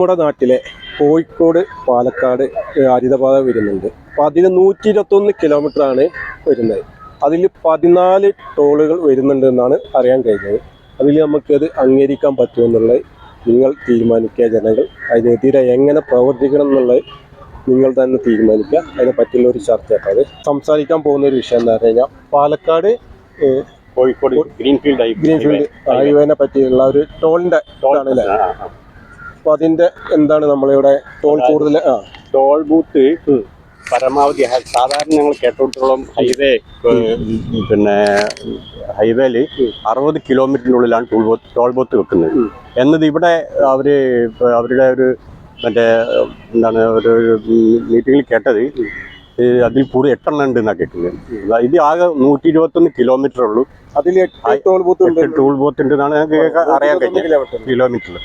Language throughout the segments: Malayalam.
നമ്മുടെ നാട്ടിലെ കോഴിക്കോട് പാലക്കാട് ഹരിതപാത വരുന്നുണ്ട്. അപ്പോൾ അതിന് നൂറ്റി ഇരുപത്തൊന്ന് കിലോമീറ്റർ ആണ് വരുന്നത്. അതിൽ പതിനാല് ടോളുകൾ വരുന്നുണ്ട് എന്നാണ് അറിയാൻ കഴിഞ്ഞത്. അതിൽ നമുക്കത് അംഗീകരിക്കാൻ പറ്റുമെന്നുള്ളത് നിങ്ങൾ തീരുമാനിക്കുക. ജനങ്ങൾ അതിനെതിരെ എങ്ങനെ പ്രവർത്തിക്കണം എന്നുള്ളത് നിങ്ങൾ തന്നെ തീരുമാനിക്കുക. അതിനെ പറ്റിയുള്ള ഒരു ചർച്ച അത്. സംസാരിക്കാൻ പോകുന്ന ഒരു വിഷയം എന്ന് പറഞ്ഞു കഴിഞ്ഞാൽ പാലക്കാട് കോഴിക്കോട് ഗ്രീൻഫീൽഡ് ഗ്രീൻഫീൽഡ് ഹൈവേനെ പറ്റിയുള്ള ഒരു ആ, ആ. അപ്പൊ അതിന്റെ എന്താണ് നമ്മളിവിടെ ടോൾ കൂടുതൽ ആ. ടോൾ ബൂത്ത് പരമാവധി സാധാരണ ഞങ്ങൾ കേട്ടോടത്തോളം ഹൈവേ പിന്നെ ഹൈവേയിൽ അറുപത് കിലോമീറ്ററിനുള്ളിലാണ് ടോൾ ബൂത്ത് ടോൾ ബൂത്ത് വെക്കുന്നത്. എന്നത് ഇവിടെ അവർ അവരുടെ ഒരു മറ്റേ എന്താണ് ഒരു മീറ്റിങ്ങിൽ കേട്ടത്. അതിൽ കൂടുതൽ എട്ടെണ്ണം ഉണ്ട് എന്നാണ് കേൾക്കുന്നത് ഇത് ആകെ നൂറ്റി ഇരുപത്തൊന്ന് കിലോമീറ്റർ ഉള്ളൂ. അതിൽ ടോൾ ബൂത്ത് ടൂൾ ബൂത്ത് ഉണ്ട് എന്നാണ് ഞങ്ങൾക്ക് അറിയാൻ കഴിഞ്ഞത്. കിലോമീറ്ററിൽ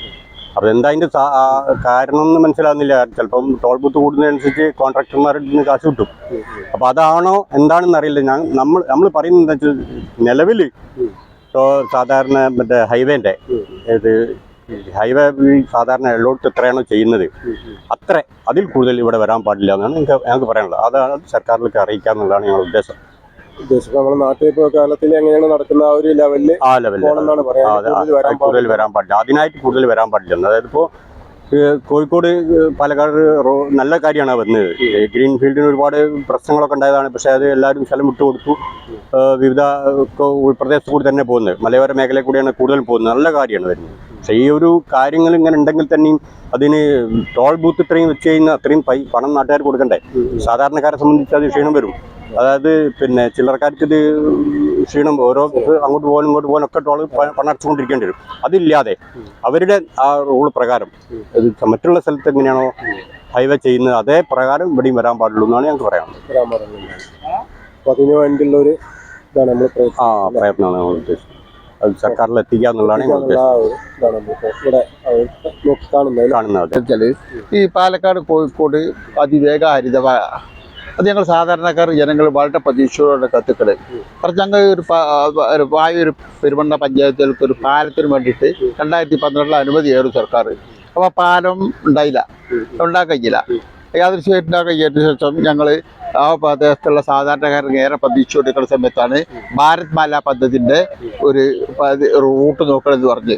സാ- ആ കാരണം എന്ന് മനസ്സിലാവുന്നില്ല. ചിലപ്പം ടോൾ ബൂത്ത് കൂടുന്നതനുസരിച്ച് കോൺട്രാക്ടർമാരുടെ നിന്ന് കാശ് കിട്ടും. അപ്പോൾ അതാണോ എന്താണെന്ന് അറിയില്ല. ഞാൻ നമ്മൾ നമ്മൾ പറയുന്നത് എന്താ വെച്ചാൽ നിലവിൽ സാധാരണ മറ്റേ ഹൈവേന്റെ ഇത് ഹൈവേ സാധാരണ എല്ലായിടത്തും എത്രയാണോ ചെയ്യുന്നത് അത്ര അതിൽ കൂടുതൽ ഇവിടെ വരാൻ പാടില്ല എന്നാണ് ഞങ്ങൾക്ക് ഞങ്ങൾക്ക് പറയാനുള്ളത്. അതാണ് സർക്കാരിലേക്ക് അറിയിക്കുക എന്നുള്ളതാണ് ഞങ്ങളുടെ ഉദ്ദേശം. ഉദ്ദേശിച്ചത് നമ്മുടെ നാട്ടിൽ ഇപ്പോൾ കാലത്തിൽ എങ്ങനെയാണ് നടക്കുന്ന ആ ഒരു ലെവലിൽ ആ ലെവലിൽ കൂടുതൽ വരാൻ പാടില്ല. അതിനായിട്ട് കൂടുതൽ വരാൻ പാടില്ല. അതായത് ഇപ്പോ കോഴിക്കോട് പാലക്കാട് റോ നല്ല കാര്യമാണ് വന്നത്. ഗ്രീൻ ഫീൽഡിന് ഒരുപാട് പ്രശ്നങ്ങളൊക്കെ ഉണ്ടായതാണ്. പക്ഷേ അത് എല്ലാവരും സ്ഥലം വിട്ടുകൊടുത്തു വിവിധ ഉൾപ്രദേശത്ത് കൂടി തന്നെ പോകുന്നത്. മലയോര മേഖലയിൽ കൂടിയാണ് കൂടുതൽ പോകുന്നത്. നല്ല കാര്യമാണ് വരുന്നത്. പക്ഷേ ഈ ഒരു കാര്യങ്ങൾ ഇങ്ങനെ ഉണ്ടെങ്കിൽ തന്നെയും അതിന് ടോൾ ബൂത്ത് ഇത്രയും വെച്ച് കഴിഞ്ഞാൽ അത്രയും പണം നാട്ടുകാർ കൊടുക്കണ്ടേ? സാധാരണക്കാരെ സംബന്ധിച്ച് അത് ക്ഷീണം വരും. അതായത് പിന്നെ ചില്ലറക്കാർക്ക് ഇത് ക്ഷീണം ഓരോ അങ്ങോട്ട് പോകാനും ഇങ്ങോട്ട് പോകാനും ഒക്കെ ടോൾ പണടച്ചുകൊണ്ടിരിക്കേണ്ടി വരും. അതില്ലാതെ അവരുടെ ആ റൂൾ പ്രകാരം ഇത് മറ്റുള്ള സ്ഥലത്ത് എങ്ങനെയാണോ ഹൈവേ ചെയ്യുന്നത് അതേ പ്രകാരം ഇവിടെയും വരാൻ പാടുള്ളൂ എന്നാണ് ഞങ്ങൾക്ക് പറയാനുള്ളത്. നമ്മൾ ആ പ്രയത്നമാണ് ഞങ്ങൾ ഉദ്ദേശിച്ചത്. അത് സർക്കാരിൽ എത്തിക്കുക എന്നുള്ളതാണ് കാണുന്നത് ഈ പാലക്കാട് കോഴിക്കോട് അതിവേഗ ഹരിതവായ അത് ഞങ്ങൾ സാധാരണക്കാർ ജനങ്ങൾ വളരെ പ്രതീക്ഷയോടെ കത്തുക്കൾ കുറച്ച് ഞങ്ങൾ ഒരു ഒരു പെരുമണ്ണ പഞ്ചായത്തുകൾക്ക് ഒരു പാലത്തിന് വേണ്ടിയിട്ട് രണ്ടായിരത്തി പന്ത്രണ്ടിൽ അനുമതിയായിരുന്നു സർക്കാർ. അപ്പോൾ പാലം ഉണ്ടായില്ല. ഉണ്ടാക്കിയില്ല. യാദൃശ്യമായിട്ടുണ്ടാക്കിയതിനു ശേഷം ഞങ്ങൾ ആ പ്രദേശത്തുള്ള സാധാരണക്കാർ ഏറെ പ്രതീക്ഷയോടെ സമയത്താണ് ഭാരത് മാല പദ്ധതിന്റെ ഒരു റൂട്ട് നോക്കണമെന്ന് പറഞ്ഞ്.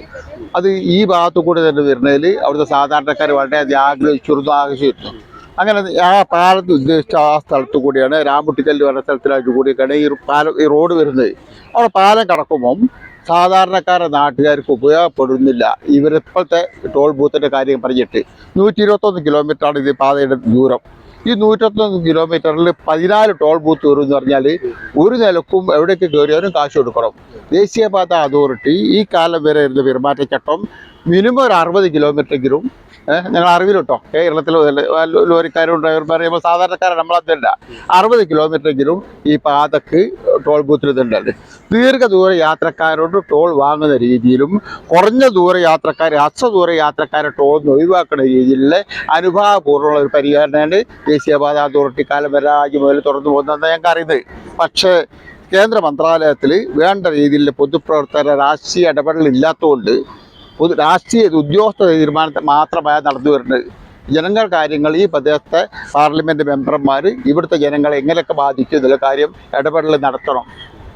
അത് ഈ ഭാഗത്തു കൂടെ തന്നെ വരുന്നതിൽ അവിടുത്തെ സാധാരണക്കാർ വളരെയധികം ആഗ്രഹിച്ചിരുന്നു ആഗ്രഹിച്ചിരുന്നു. അങ്ങനെ ആ പാലത്ത് ഉദ്ദേശിച്ച ആ സ്ഥലത്ത് കൂടിയാണ് രാമുട്ടിക്കല്ല് പറഞ്ഞ സ്ഥലത്തിലായിട്ട് കൂടിയൊക്കെയാണ് ഈ പാലം ഈ റോഡ് വരുന്നത്. അവിടെ പാലം കടക്കുമ്പം സാധാരണക്കാരെ നാട്ടുകാർക്ക് ഉപയോഗപ്പെടുന്നില്ല. ഇവരിപ്പോഴത്തെ ടോൾ ബൂത്തിന്റെ കാര്യം പറഞ്ഞിട്ട് നൂറ്റി ഇരുപത്തൊന്ന് കിലോമീറ്ററാണ് ഇത് പാതയുടെ ദൂരം. ഈ നൂറ്റൊന്ന് കിലോമീറ്ററിൽ പതിനാല് ടോൾ ബൂത്ത് വരും എന്ന് പറഞ്ഞാൽ ഒരു നിലക്കും എവിടേക്ക് കയറിയാലും കാശ് കൊടുക്കണം. ദേശീയപാത അതോറിറ്റി ഈ കാലം വരെ ഇരുന്ന പെരുമാറ്റച്ചട്ടം മിനിമം ഒരു അറുപത് കിലോമീറ്ററെങ്കിലും ഞങ്ങൾ അറിവിലുട്ടോ. കേരളത്തിൽ ലോറിക്കാരും പറയുമ്പോൾ സാധാരണക്കാരൻ നമ്മളതല്ല അറുപത് കിലോമീറ്ററെങ്കിലും ഈ പാതക്ക് ടോൾ ബൂത്തിൽ ഇതുണ്ട്. ദീർഘദൂര യാത്രക്കാരോട് ടോൾ വാങ്ങുന്ന രീതിയിലും കുറഞ്ഞ ദൂര യാത്രക്കാർ അസ്വദൂര യാത്രക്കാരെ ടോൾ നിന്ന് ഒഴിവാക്കുന്ന രീതിയിലുള്ള അനുഭാവപൂർവമുള്ള ഒരു പരിഹാരമാണ് ദേശീയപാത അതോറിറ്റി കാലം വരെ ആദ്യം മുതൽ തുറന്നു പോകുന്നതെന്ന് ഞങ്ങൾക്ക് അറിയുന്നത്. പക്ഷേ കേന്ദ്ര മന്ത്രാലയത്തിൽ വേണ്ട രീതിയിൽ പൊതുപ്രവർത്തകരെ രാഷ്ട്രീയ ഇടപെടൽ ഇല്ലാത്തതുകൊണ്ട് പൊതു രാഷ്ട്രീയ ഉദ്യോഗസ്ഥ തീരുമാനത്തെ മാത്രമായ നടന്നു വരുന്നത്. ജനങ്ങൾ കാര്യങ്ങൾ ഈ പ്രദേശത്തെ പാർലമെന്റ് മെമ്പർമാർ ഇവിടുത്തെ ജനങ്ങളെ എങ്ങനെയൊക്കെ ബാധിക്കും എന്നുള്ള കാര്യം ഇടപെടൽ നടത്തണം.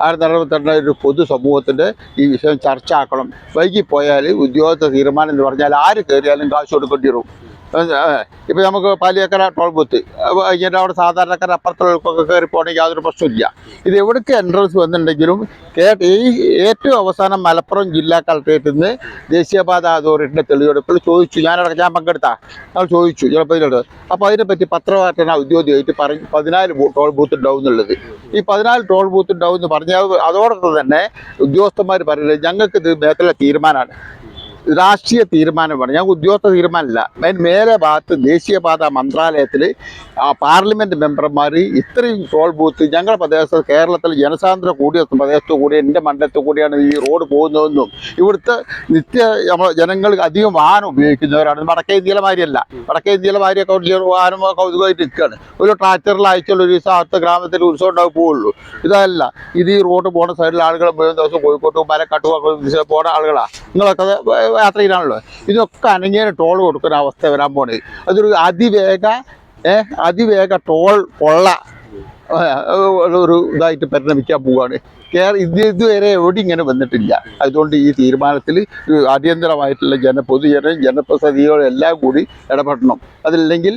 ആ നടത്തേണ്ട ഒരു പൊതുസമൂഹത്തിന്റെ ഈ വിഷയം ചർച്ച ആക്കണം. വൈകിപ്പോയാൽ ഉദ്യോഗസ്ഥ തീരുമാനം എന്ന് പറഞ്ഞാൽ ആര് കയറിയാലും കാശ് കൊടുക്കേണ്ടി വരും. ഇപ്പം നമുക്ക് പാലിയക്കര ടോൾ ബൂത്ത്. കഴിഞ്ഞിട്ട് അവിടെ സാധാരണക്കാർ അപ്പുറത്തുള്ളവർക്കൊക്കെ കയറി പോകണമെങ്കിൽ യാതൊരു പ്രശ്നമില്ല ഇത് എവിടേക്ക് എൻട്രൻസ് വന്നിട്ടുണ്ടെങ്കിലും ഈ ഏറ്റവും അവസാനം മലപ്പുറം ജില്ലാ കളക്ടറേറ്റിൽ നിന്ന് ദേശീയപാത അതോറിറ്റിന്റെ തെളിവെടുപ്പിൽ ചോദിച്ചു. ഞാനവിടെ ഞാൻ പങ്കെടുത്താ. ഞങ്ങൾ ചോദിച്ചു. ഇതിനോട് അപ്പോൾ അതിനെപ്പറ്റി പത്രവാർത്തന ഔദ്യോഗികമായിട്ട് പറഞ്ഞു പതിനാല് ടോൾ ബൂത്ത് ഡൗൺ എന്നുള്ളത്. ഈ പതിനാല് ടോൾ ബൂത്ത് ഡൗൺ എന്ന് പറഞ്ഞാൽ അതോടൊപ്പം തന്നെ ഉദ്യോഗസ്ഥന്മാർ പറയുന്നത് ഞങ്ങൾക്ക് ഇത് മേഖല തീരുമാനമാണ്. രാഷ്ട്രീയ തീരുമാനമാണ്. ഞങ്ങൾക്ക് ഉദ്യോഗസ്ഥ തീരുമാനമല്ല. അതിന് മേലെ ഭാഗത്ത് ദേശീയപാത മന്ത്രാലയത്തിൽ പാർലമെന്റ് മെമ്പർമാർ ഇത്രയും ടോൾ ബൂത്ത് ഞങ്ങളുടെ പ്രദേശത്ത് കേരളത്തിൽ ജനസാന്ദ്ര കൂടിയ പ്രദേശത്ത് കൂടി എന്റെ മണ്ഡലത്തിൽ കൂടിയാണ് ഈ റോഡ് പോകുന്നതെന്നും ഇവിടുത്തെ നിത്യ ജനങ്ങൾ അധികം വാഹനം ഉപയോഗിക്കുന്നവരാണ്. വടക്കേ ഇന്ത്യയിലെ മാതിരിയല്ല. വടക്കേ ഇന്ത്യയിലെ മാതിരിയൊക്കെ വലിയ വാഹനം കൗതുകമായിട്ട് നിൽക്കുകയാണ്. ഒരു ട്രാക്ടറിൽ അയച്ചുള്ള ഒരു ദിവസം അടുത്ത ഗ്രാമത്തിൽ ഉത്സവം ഉണ്ടാവും പോവുള്ളൂ. ഇതല്ല. ഇത് ഈ റോഡ് പോകുന്ന സൈഡിൽ ആളുകൾ മുഴുവൻ ദിവസം കോഴിക്കോട്ടും പാലക്കാട്ടും ഒക്കെ പോണ ആളുകളാണ് നിങ്ങളൊക്കെ യാത്ര ചെയ്യാണല്ലോ ഇതിനൊക്കെ അനങ്ങിയ ടോൾ കൊടുക്കുന്ന അവസ്ഥ വരാൻ പോണേ അതൊരു അതിവേഗ ഏഹ് അതിവേഗ ടോൾ കൊള്ള ഒരു ഇതായിട്ട് പരിണമിക്കാൻ പോവാണ്. കേര ഇത് ഇതുവരെ എവിടെ ഇങ്ങനെ വന്നിട്ടില്ല. അതുകൊണ്ട് ഈ തീരുമാനത്തിൽ അടിയന്തരമായിട്ടുള്ള ജന പൊതുജന ജനപ്രതിനിധികളും എല്ലാം കൂടി ഇടപെടണം. അതില്ലെങ്കിൽ